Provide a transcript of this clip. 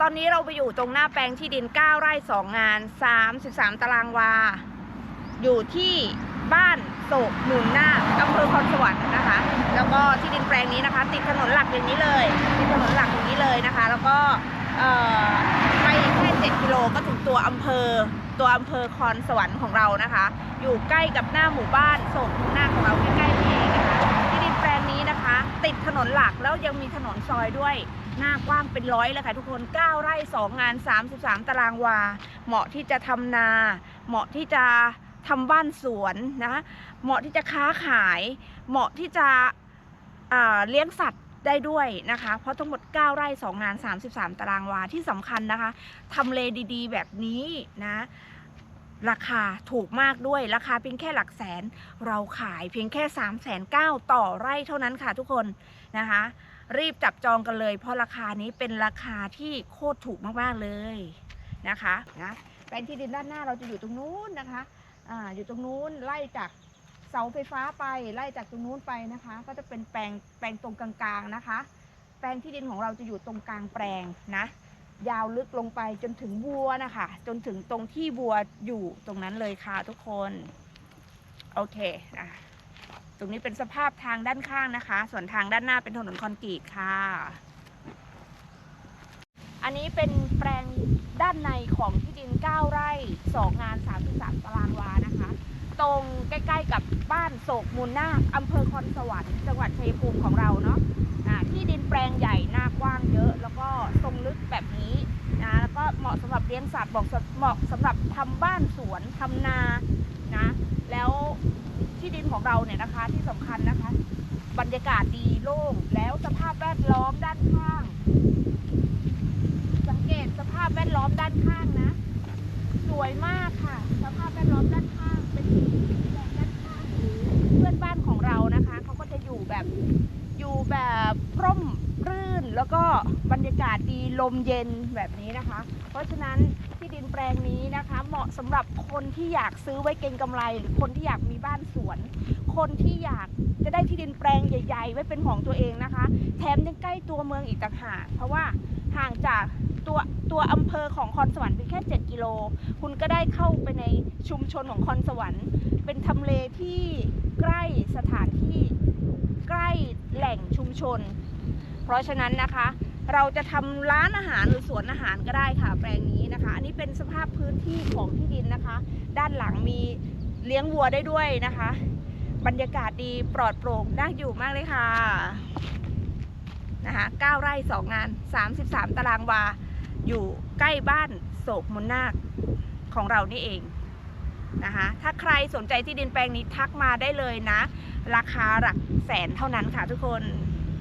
ตอนนี้เราไปอยู่ตรงหน้าแปลงที่ดิน 9 ไร่ 2 งาน 33 ตารางวา อยู่ที่บ้านโศกหนุนนาอำเภอคอนสวรรค์นะคะ แล้วก็ที่ดินแปลงนี้นะคะ ติดถนนหลักอย่างนี้เลยติดถนนหลักอย่างนี้เลยนะคะ แล้วก็เอ่อไปแค่7กิโลก็ถึงตัวอำเภอตัวอำเภอคอนสวรรค์ของเรานะคะ อยู่ใกล้กับหน้าหมู่บ้านโศกหนุนนาของเราใกล้ๆนี่เองนะคะที่ดินแปลงนี้นะคะ ติดถนนหลักแล้วยังมีถนนซอยด้วย หน้ากว้างเป็นร้อยเลยค่ะทุกคน 9 ไร่ 2 งาน 33 ตารางวา เหมาะที่จะทำนา เหมาะที่จะทำบ้านสวนนะเหมาะที่จะค้าขาย เหมาะที่จะเลี้ยงสัตว์ได้ด้วยนะคะ เพราะทั้งหมด 9 ไร่ 2 งาน 33 ตารางวาที่สำคัญนะคะทำเลดีๆ แบบนี้นะ ราคาถูกมากด้วยราคาเพียงแค่หลักแสน เราขายเพียงแค่3 9 0 0 0ต่อไร่เท่านั้นค่ะทุกคนนะคะ รีบจับจองกันเลย เพราะราคานี้เป็นราคาที่โคตรถูกมากๆเลยนะคะนะแปลงที่ดินด้านหน้าเราจะอยู่ตรงนู้นนะคะอ่าอยู่ตรงนู้นไล่จากเสาไฟฟ้าไปไล่จากตรงนู้นไปนะคะ ก็จะเป็นแปลงแปลงตรงกลางๆนะคะ แปลงที่ดินของเราจะอยู่ตรงกลางแปลงนะ ยาวลึกลงไปจนถึงวัวนะคะ จนถึงตรงที่วัวอยู่ตรงนั้นเลยค่ะทุกคน โอเคอะตรงนี้เป็นสภาพทางด้านข้างนะคะ ส่วนทางด้านหน้าเป็นถนนคอนกรีตค่ะ อันนี้เป็นแปลงด้านในของที่ดิน 9 ไร่ 2 งาน 33 ตารางวานะคะ ตรงใกล้ ๆ กับบ้านโศกมูลนาคอำเภอคอนสวรรค์จังหวัดชัยภูมิของเราเนาะ บอกเหมาะสำหรับทำบ้านสวนทำนานะ แล้วที่ดินของเราเนี่ยนะคะที่สำคัญนะคะ บรรยากาศดีโล่งแล้วสภาพแวดล้อมด้านข้าง สังเกตสภาพแวดล้อมด้านข้างนะ สวยมากค่ะ สภาพแวดล้อมด้านข้างเป็นแบบด้านข้างหรือเพื่อนบ้านของเรานะคะเขาก็จะอยู่แบบอยู่แบบร่มรื่น แล้วก็บรรยากาศดีลมเย็นแบบนี้นะคะ เพราะฉะนั้นที่ดินแปลงนี้นะคะ เหมาะสำหรับคนที่อยากซื้อไว้เก็งกำไร หรือคนที่อยากมีบ้านสวน คนที่อยากจะได้ที่ดินแปลงใหญ่ ๆ ไว้เป็นของตัวเองนะคะ แถมยังใกล้ตัวเมืองอีกต่างหากเพราะว่าห่างจากตัวตัวอำเภอของคอนสวรรค์เพียงแค่ 7 กิโล คุณก็ได้เข้าไปในชุมชนของคอนสวรรค์ เป็นทำเลที่ใกล้สถานที่ใกล้แหล่งชุมชน เพราะฉะนั้นนะคะ เราจะทำร้านอาหารหรือสวนอาหารก็ได้ค่ะ แปลงนี้นะคะ อันนี้เป็นสภาพพื้นที่ของที่ดินนะคะ ด้านหลังมีเลี้ยงวัวได้ด้วยนะคะ บรรยากาศดีปลอดโปร่งน่าอยู่มากเลยค่ะนะคะ9ไร่ 2 งาน 33 ตารางวา อยู่ใกล้บ้านโศกมุนนาคของเรานี่เองนะคะ ถ้าใครสนใจที่ดินแปลงนี้ทักมาได้เลยนะ ราคาหลักแสนเท่านั้นค่ะทุกคน